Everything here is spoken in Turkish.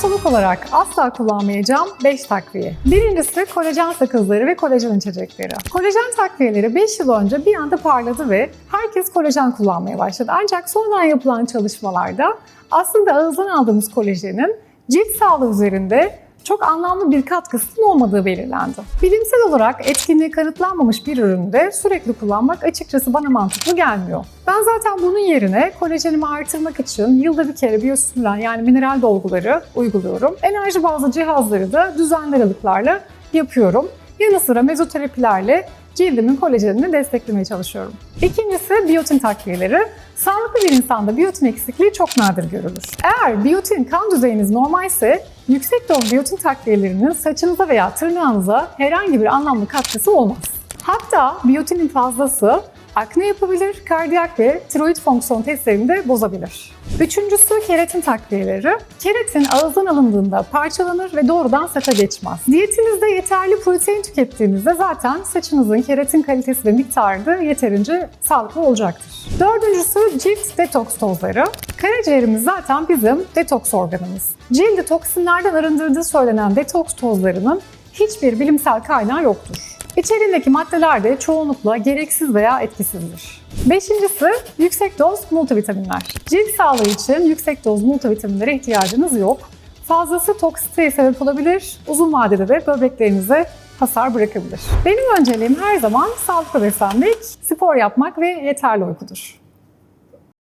Odontolog olarak asla kullanmayacağım 5 takviye. Birincisi kolajen sakızları ve kolajen içecekleri. Kolajen takviyeleri 5 yıl önce bir anda parladı ve herkes kolajen kullanmaya başladı. Ancak sonradan yapılan çalışmalarda aslında ağızdan aldığımız kolajenin cilt sağlığı üzerinde çok anlamlı bir katkısının olmadığı belirlendi. Bilimsel olarak etkinliği kanıtlanmamış bir üründe sürekli kullanmak açıkçası bana mantıklı gelmiyor. Ben zaten bunun yerine kolajenimi artırmak için yılda bir kere biyostimülan yani mineral dolguları uyguluyorum. Enerji bazlı cihazları da düzenli aralıklarla yapıyorum. Yanı sıra mezoterapilerle cildimin kolajenini desteklemeye çalışıyorum. İkincisi biyotin takviyeleri. Sağlıklı bir insanda biyotin eksikliği çok nadir görülür. Eğer biyotin kan düzeyiniz normalse yüksek doz biyotin takviyelerinin saçınıza veya tırnağınıza herhangi bir anlamlı katkısı olmaz. Hatta biyotinin fazlası akne yapabilir, kardiyak ve tiroid fonksiyon testlerini de bozabilir. Üçüncüsü keratin takviyeleri. Keratin ağızdan alındığında parçalanır ve doğrudan saça geçmez. Diyetinizde yeterli protein tükettiğinizde zaten saçınızın keratin kalitesi ve miktarı da yeterince sağlıklı olacaktır. Dördüncüsü cilt detoks tozları. Karaciğerimiz zaten bizim detoks organımız. Cildi toksinlerden arındırdığı söylenen detoks tozlarının hiçbir bilimsel kaynağı yoktur. İçerindeki maddeler de çoğunlukla gereksiz veya etkisizdir. Beşincisi yüksek doz multivitaminler. Cilt sağlığı için yüksek doz multivitaminlere ihtiyacınız yok. Fazlası toksiteye sebep olabilir, uzun vadede de böbreklerinize hasar bırakabilir. Benim önceliğim her zaman sağlıklı beslenmek, spor yapmak ve yeterli uykudur.